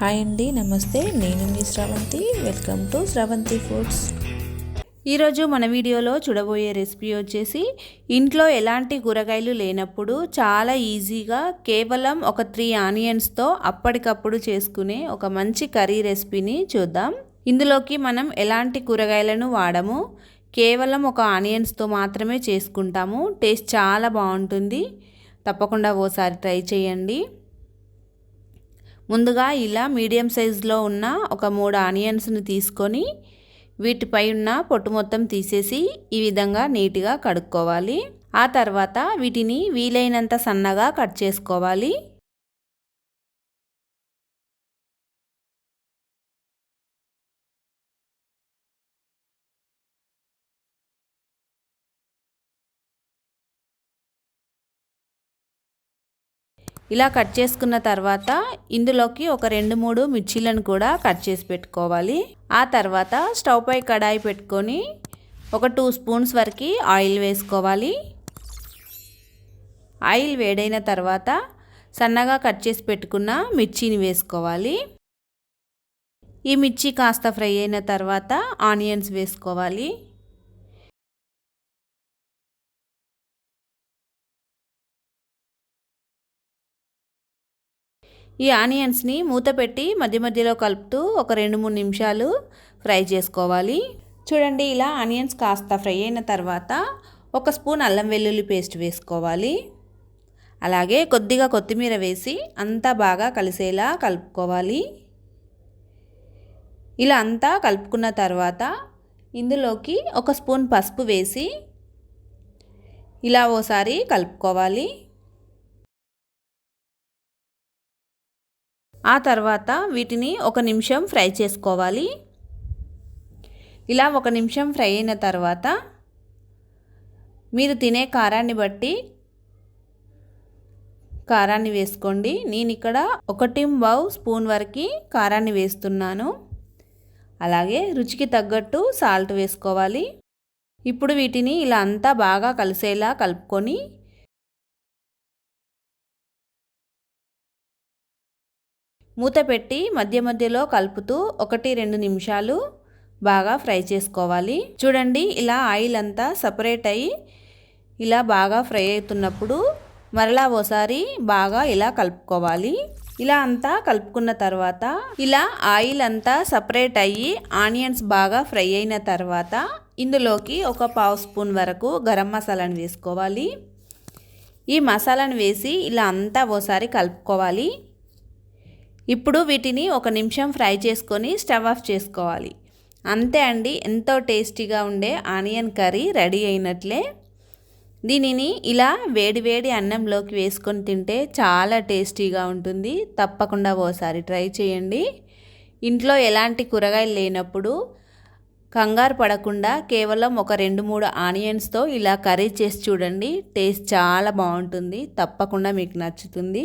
Hi అండి నమస్తే. నేను మీ Sravanthi. Welcome to Sravanthi foods ఈరోజు మన వీడియోలో చూడబోయే రెసిపీ వచ్చేసి ఇంట్లో ఎలాంటి కూరగాయలు లేనప్పుడు చాలా ఈజీగా కేవలం ఒక త్రీ ఆనియన్స్తో అప్పటికప్పుడు చేసుకునే ఒక మంచి కర్రీ రెసిపీని చూద్దాం. ఇందులోకి మనం ఎలాంటి కూరగాయలను వాడము కేవలం ఒక ఆనియన్స్తో మాత్రమే చేసుకుంటాము. టేస్ట్ చాలా బాగుంటుంది. తప్పకుండా ఓసారి ట్రై చేయండి. ముందుగా ఇలా మీడియం సైజులో ఉన్న ఒక మూడు ఆనియన్స్ని తీసుకొని వీటిపై ఉన్న పొట్టు మొత్తం తీసేసి ఈ విధంగా నీట్గా కడుక్కోవాలి. ఆ తర్వాత వీటిని వీలైనంత సన్నగా కట్ చేసుకోవాలి. ఇలా కట్ చేసుకున్న తర్వాత ఇందులోకి ఒక రెండు మూడు మిర్చీలను కూడా కట్ చేసి పెట్టుకోవాలి. ఆ తర్వాత స్టవ్ పై కడాయి పెట్టుకొని ఒక టూ స్పూన్స్ వరకు ఆయిల్ వేసుకోవాలి. ఆయిల్ వేడైన తర్వాత సన్నగా కట్ చేసి పెట్టుకున్న మిర్చిని వేసుకోవాలి. ఈ మిర్చి కాస్త ఫ్రై అయిన తర్వాత ఆనియన్స్ వేసుకోవాలి. ఈ ఆనియన్స్ని మూత పెట్టి మధ్య మధ్యలో కలుపుతూ ఒక రెండు మూడు నిమిషాలు ఫ్రై చేసుకోవాలి. చూడండి ఇలా ఆనియన్స్ కాస్త ఫ్రై అయిన తర్వాత ఒక స్పూన్ అల్లం వెల్లుల్లి పేస్ట్ వేసుకోవాలి. అలాగే కొద్దిగా కొత్తిమీర వేసి అంతా బాగా కలిసేలా కలుపుకోవాలి. ఇలా అంతా కలుపుకున్న తర్వాత ఇందులోకి ఒక స్పూన్ పసుపు వేసి ఇలా ఓసారి కలుపుకోవాలి. ఆ తర్వాత వీటిని ఒక నిమిషం ఫ్రై చేసుకోవాలి. ఇలా ఒక నిమిషం ఫ్రై అయిన తర్వాత మీరు తినే కారాన్ని బట్టి కారాన్ని వేసుకోండి. నేను ఇక్కడ ఒకటి బావు స్పూన్ వరకు కారాన్ని వేస్తున్నాను. అలాగే రుచికి తగ్గట్టు సాల్ట్ వేసుకోవాలి. ఇప్పుడు వీటిని ఇలా అంతా బాగా కలిసేలా కలుపుకొని మూత పెట్టి మధ్య మధ్యలో కలుపుతూ ఒకటి రెండు నిమిషాలు బాగా ఫ్రై చేసుకోవాలి. చూడండి ఇలా ఆయిల్ అంతా సపరేట్ అయ్యి ఇలా బాగా ఫ్రై అవుతున్నప్పుడు మరలా ఓసారి బాగా ఇలా కలుపుకోవాలి. ఇలా అంతా కలుపుకున్న తర్వాత ఇలా ఆయిల్ అంతా సపరేట్ అయ్యి ఆనియన్స్ బాగా ఫ్రై అయిన తర్వాత ఇందులోకి ఒక పావు స్పూన్ వరకు గరం మసాలాను వేసుకోవాలి. ఈ మసాలాను వేసి ఇలా అంతా ఓసారి కలుపుకోవాలి. ఇప్పుడు వీటిని ఒక నిమిషం ఫ్రై చేసుకొని స్టవ్ ఆఫ్ చేసుకోవాలి. అంతే అండి ఎంతో టేస్టీగా ఉండే ఆనియన్ కర్రీ రెడీ అయినట్లే. దీనిని ఇలా వేడి వేడి అన్నంలోకి వేసుకొని తింటే చాలా టేస్టీగా ఉంటుంది. తప్పకుండా ఓసారి ట్రై చేయండి. ఇంట్లో ఎలాంటి కూరగాయలు లేనప్పుడు కంగారు పడకుండా కేవలం ఒక రెండు మూడు ఆనియన్స్తో ఇలా కర్రీ చేసి చూడండి. టేస్ట్ చాలా బాగుంటుంది. తప్పకుండా మీకు నచ్చుతుంది.